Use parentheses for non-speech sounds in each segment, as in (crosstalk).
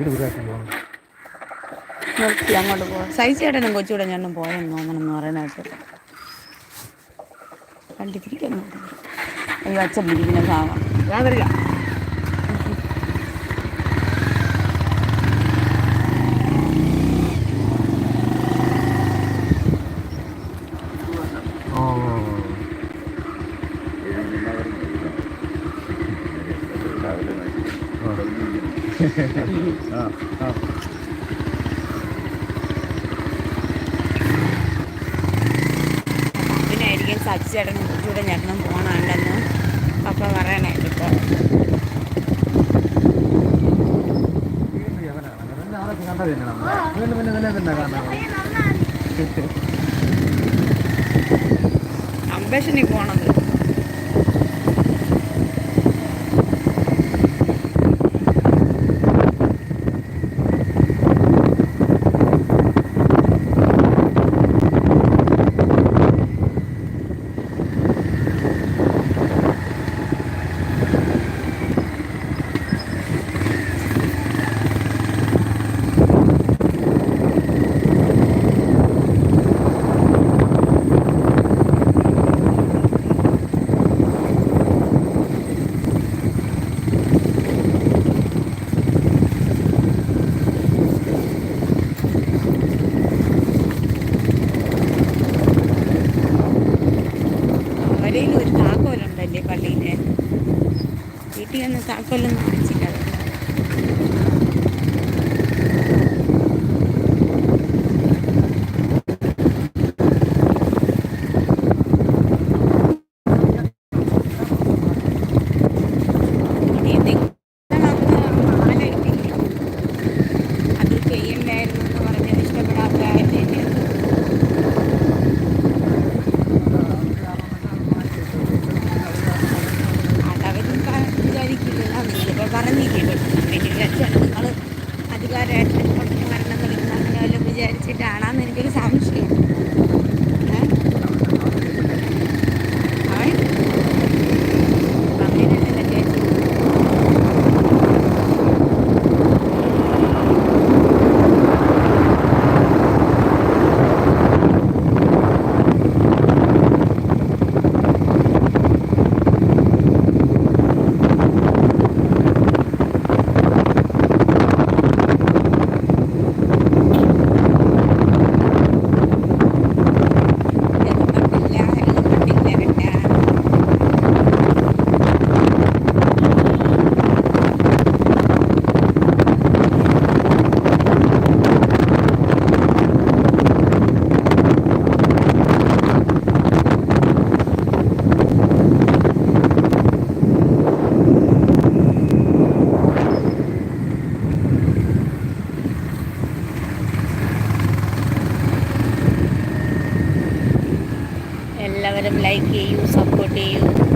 വീട് ദൂരമായിട്ട് പോകണം നിർത്തി അങ്ങോട്ട് പോകാം സൈസ് ചേട്ടനും കൊച്ചുകൂടെ ഞാനും പോയെന്ന് തോന്നണമെന്ന് പറയുന്നത് കണ്ടിരിക്കുന്നു. അയ്യോ അച്ഛൻ പിരിക്കുന്ന ഭാഗം ഞാൻ വരിക അതിനായിരിക്കും സച്ചി ചേട്ടനും കൊച്ചുകൂടെ ചേട്ടനും പോകണുണ്ടെന്ന് പപ്പ പറയണേ ഇപ്പോൾ പോണത്. വീട്ടിൽ നിന്ന് താക്കോലൊന്നും എല്ലാവരും ലൈക്ക് ചെയ്യൂ സപ്പോർട്ട് ചെയ്യൂ.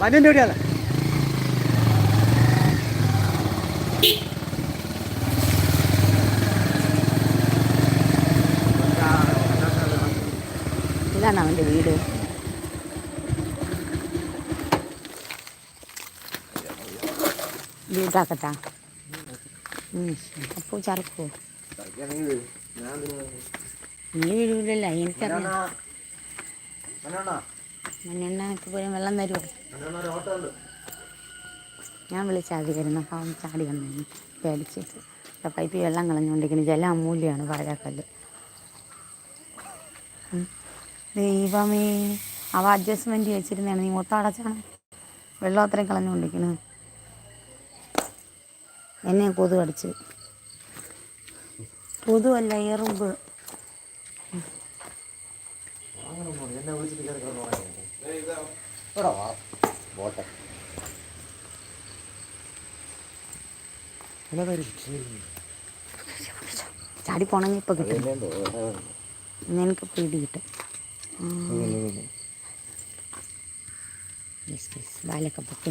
മനുവിന്റെ എവിടെയാണ് ഇതാണ് അവന്റെ വീട്. വീട്ടാക്കട്ടാ അപ്പോൾ ചറക്കോ? നീ വീഴൂലല്ല എനിക്കറിയാം മണ്ണെണ്ണ എനിക്ക് പോലും വെള്ളം തരുമോ ഞാൻ വിളിച്ചാൽ വരുന്ന പാവം ചാടി വന്നു പേടിച്ചിട്ട്. ആ പൈപ്പിൽ വെള്ളം കളഞ്ഞുകൊണ്ടിരിക്കുന്നു. ജലം അമൂല്യമാണ് വാഴക്കല്ല്. ദൈവമേ അവ അഡ്ജസ്റ്റ്മെന്റ് വെച്ചിരുന്നതാണ്. നീ മൊത്തം അടച്ചാണ്. വെള്ളം അത്രയും കളഞ്ഞുകൊണ്ടിരിക്കുന്നത് എന്നെ കൊതു അടിച്ച് കൊതുവല്ല എറുമ്പ്. ബോട്ടെ ചാടി പോണെങ്കിൽ ഇപ്പൊ കിട്ടും. എനിക്ക് പിടി കിട്ടും. ബാലൊക്കെ പൊക്കി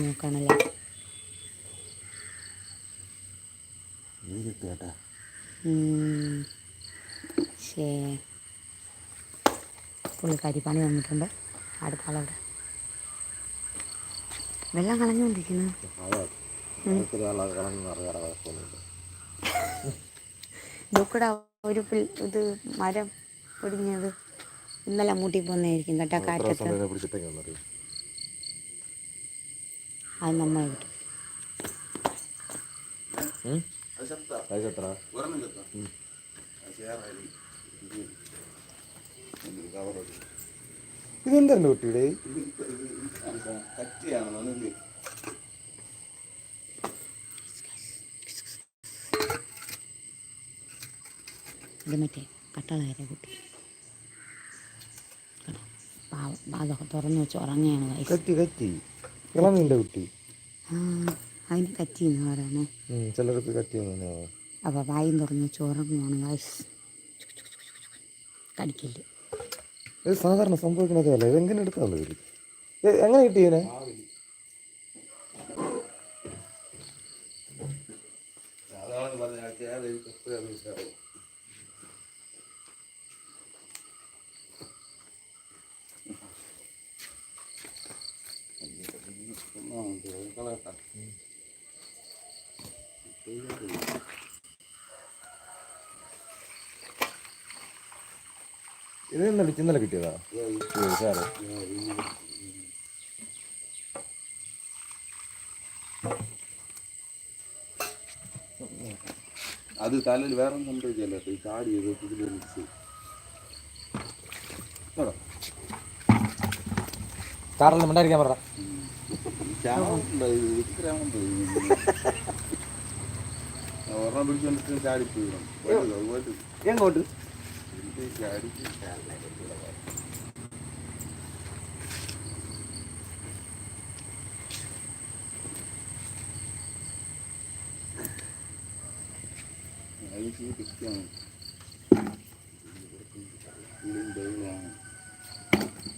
ഉം. ശേ പുള്ളിക്കാരി പണി വന്നിട്ടുണ്ട്. അടുത്ത ആളവിടെ. വെള്ളം കളഞ്ഞുകൊണ്ടിരിക്കുന്നു. നോക്കടാ ഒരു പിൽ- ഇത് മരം പൊടിഞ്ഞത് ഇന്നലെ മൂട്ടി പോന്നായിരിക്കും കേട്ടോ കാറ്റത്ത്. അത് നമ്മൾ കിട്ടും ഇതെന്താണ് കുട്ടിയുടെ? ഇത് മറ്റേ കട്ടളകര കുട്ടി. കേട്ടോ പാവം. അതൊക്കെ തുറന്നു വെച്ച് ഉറങ്ങുകയാണ് കത്തി കത്തി ഇളമീന്റെ കുട്ടി. ആ അതിന് കത്തി എന്ന് പറയണേ ചിലർക്ക് കത്തി അപ്പോൾ വായും തുറന്ന് വെച്ച് ഉറങ്ങുവാണ് വയസ്സ് കടിക്കില്ല? ഇത് സാധാരണ സംഭവിക്കുന്നതല്ല? ഇതെങ്ങനെ എടുത്താണല്ലോ ഇവർ കിട്ടി എങ്ങനെ കിട്ടിയതിനെ ഇത് ഇന്നലെ ഇന്നലെ കിട്ടിയതാ സാറേ. അത് തലയിൽ വേറെ സംഭവിച്ചല്ല ഈ ചാടി ഇതിൽ മിക്സ് സാറെല്ലാം ഉണ്ടായിരിക്കാൻ പറ. ഒരെണ്ണം പിടിച്ചോണ്ടിട്ട് ചാടിപ്പോയി എങ്ങോട്ട്? ചാടി ഐസ് കിട്ടിയാണ്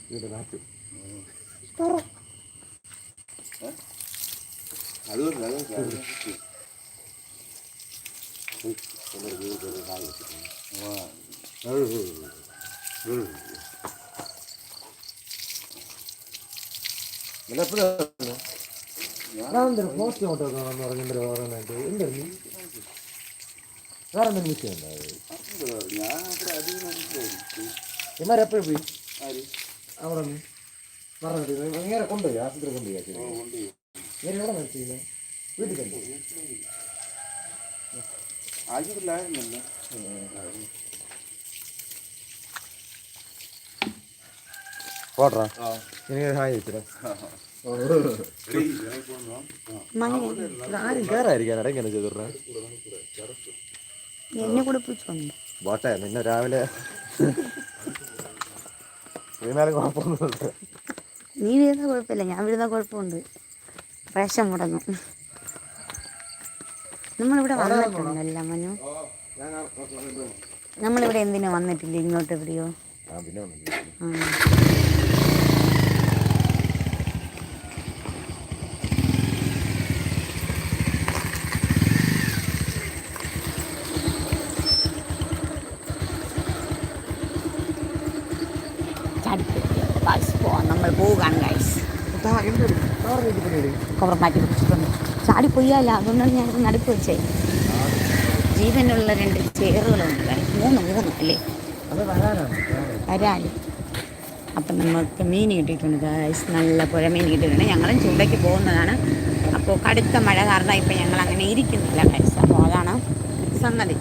ഇവിടെ നാട്ടു അത് അത് പോസ്റ്റ് അങ്ങോട്ട് പറഞ്ഞിട്ട് പറയുന്നത് എന്തായിരുന്നു വേറെ എന്തെങ്കിലും വിഷയം ഉണ്ടായത് ഞാൻ അവിടെ അധികം കണ്ടിട്ടില്ല. ഇമാരെപ്പോഴും പോയി? അവിടെ നിന്ന് പറഞ്ഞിട്ട് ഇങ്ങനെ കൊണ്ടുപോയി ആശുപത്രി കൊണ്ടുപോയി. (laughs) ഇങ്ങനെ എവിടെ നിർത്തിയില്ല വീട്ടിൽ കണ്ടു ആശുപത്രിയിലായിരുന്നല്ലോ. എനിക്ക് ഹായ് വെച്ചിടാ ആരും കയറായിരിക്കാനാണ് എങ്ങനെ ചെയ്തിടണേ എന്നെ കുടിപ്പിച്ചോണ്ട് പോട്ടെ നിന്നെ രാവിലെ കുഴപ്പമൊന്നുമില്ല. നീ വീഴുന്ന കുഴപ്പമില്ല ഞാൻ വീഴുന്ന കുഴപ്പമുണ്ട്. പ്രേഷം മുടങ്ങും. നമ്മളിവിടെ വന്നിട്ടുണ്ടല്ല മനു. നമ്മളിവിടെ എന്തിനാ വന്നിട്ടില്ല? ഇങ്ങോട്ട് എവിടെയോ? ആ. ചാടിക്കയറി. ഗൈസ്, പോവാം. നമ്മൾ പോവുകയാണ് ഗൈസ് കവർ മാറ്റി വെച്ചിട്ടുണ്ട്. ചാടി പോയാല? അതുകൊണ്ടാണ് ഞാൻ നടുക്ക് വെച്ചേ. ജീവനുള്ള രണ്ട് ചേറുകളുണ്ട് മൂന്ന് മൂന്ന് അല്ലേ? വരാൽ. അപ്പം നമുക്ക് മീൻ കിട്ടിയിട്ടുണ്ട് ഗൈസ് നല്ല പുഴ മീൻ കിട്ടിയിട്ടുണ്ട്. ഞങ്ങളും ചൂണ്ടയ്ക്ക് പോകുന്നതാണ്. അപ്പോൾ കടുത്ത മഴ കാരണം ഇപ്പം ഞങ്ങൾ അങ്ങനെ ഇരിക്കുന്നില്ല ഗൈസ് അപ്പോൾ അതാണ് സംഗതി.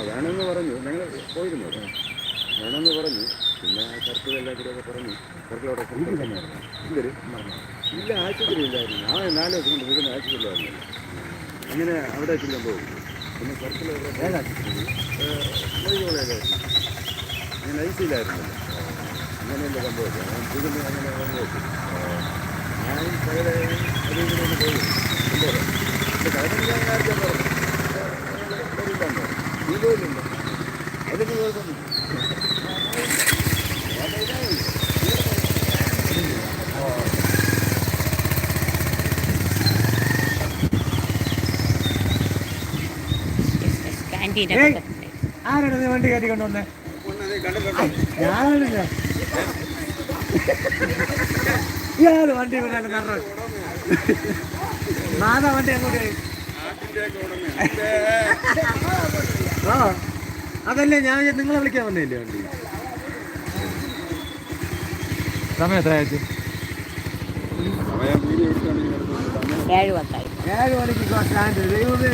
വേണമെന്ന് പറഞ്ഞു ഞങ്ങൾ പോയിരുന്നു വേണമെന്ന് പറഞ്ഞു പിന്നെ സർക്കിൾ എല്ലാം പറഞ്ഞു സർക്കിളോടെ ഇല്ല. ആശുപത്രിയില്ലായിരുന്നു ആ നാല് ദിവസം കൊണ്ട് വീടിന് ആശുപത്രിയിലായിരുന്നു അങ്ങനെ അവിടെ ചെല്ലുമ്പോൾ പിന്നെ സർക്കിൾ ആശുപത്രി കോളേജായിരുന്നു ഞാൻ ഐ സിയിലായിരുന്നു അങ്ങനെയല്ല സംഭവിച്ചത് വീടിന് അങ്ങനെ സംഭവിച്ചു ഞാൻ പകലെ ഒന്ന് പോയി. കൊണ്ടുവരാം. നേരത്തെ പറഞ്ഞു. വരില്ലെന്നോ നീ പോയില്ല അതിന്. ആരാണ് വണ്ടി കയറ്റി കൊണ്ടുവന്നേ? ഞാനില്ല ഇയാൾ വണ്ടി വിടാൻ കാരണം വണ്ടി അങ്ങോട്ട്. ആ അതല്ലേ ഞാൻ നിങ്ങളെ വിളിക്കാൻ വന്നില്ലേ വണ്ടി? സമയം എത്ര ആയിട്ട് സമയം വീഡിയോ എടുക്കുകയാണെങ്കിൽ ഏഴ് പത്തായി. ഏഴ് മണിക്ക് സ്റ്റാൻഡ് ദൈവമേ.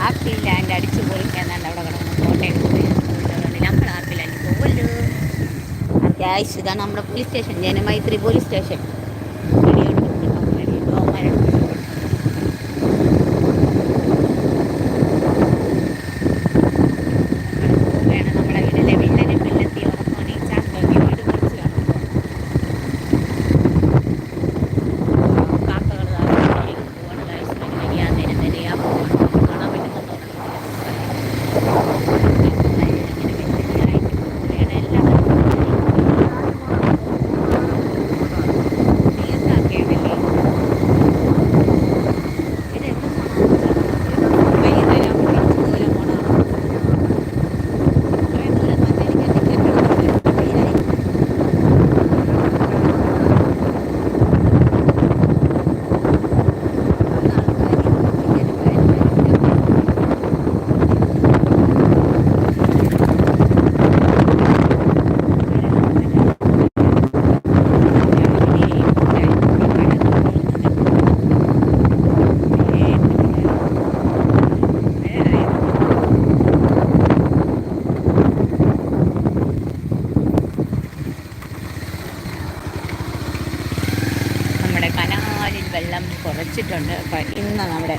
ഹാപ്പി ലാൻഡ് അടിച്ചു പൊളിക്കാന്നാണ്ട് അവിടെ കിടക്കുന്നു കോട്ടയം പോയി നമ്മൾ ഹാപ്പി ലാൻഡ് പോകുമല്ലോ അത്യാവശ്യം ഇതാണ് നമ്മുടെ police station Janamaithri police station വെള്ളം കുറച്ചിട്ടുണ്ട്. അപ്പം ഇന്ന് നമ്മുടെ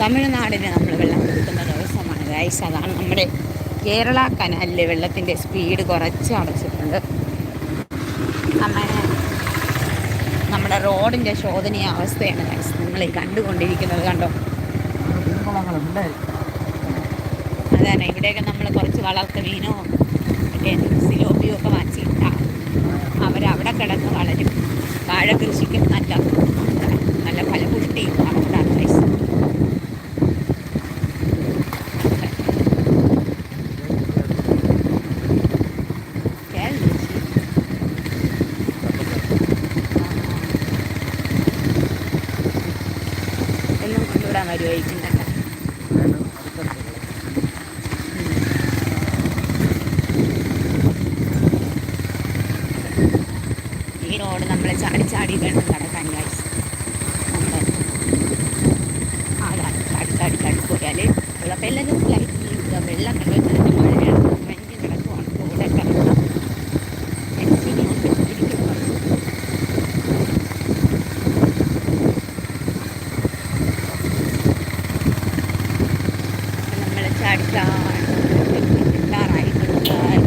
തമിഴ്നാടിന് നമ്മൾ വെള്ളം കൊടുക്കുന്ന ദിവസമാണ്. ഗൈസ് അതാണ് നമ്മുടെ കേരള കനാലിലെ വെള്ളത്തിന്റെ സ്പീഡ് കുറച്ച് അടച്ചിട്ടുണ്ട്. നമ്മുടെ റോഡിന്റെ ശോധനീയ അവസ്ഥയാണ് ഗൈസ് നിങ്ങൾ ഈ കണ്ടുകൊണ്ടിരിക്കുന്നത് കണ്ടോ? അതാണ്. ഇവിടെയൊക്കെ നമ്മൾ കുറച്ച് വളർത്ത മീനോ മറ്റേ സിലോപ്പിയോ ഒക്കെ വാങ്ങിച്ചിട്ടാണ് അവരവിടെ കിടന്ന് വളരും. വാഴ കൃഷിക്ക് നല്ല നല്ല ഫലപുഷ്ടിയും அடுக்கிறான் எல்லாரும் ஐ கொடுத்தார்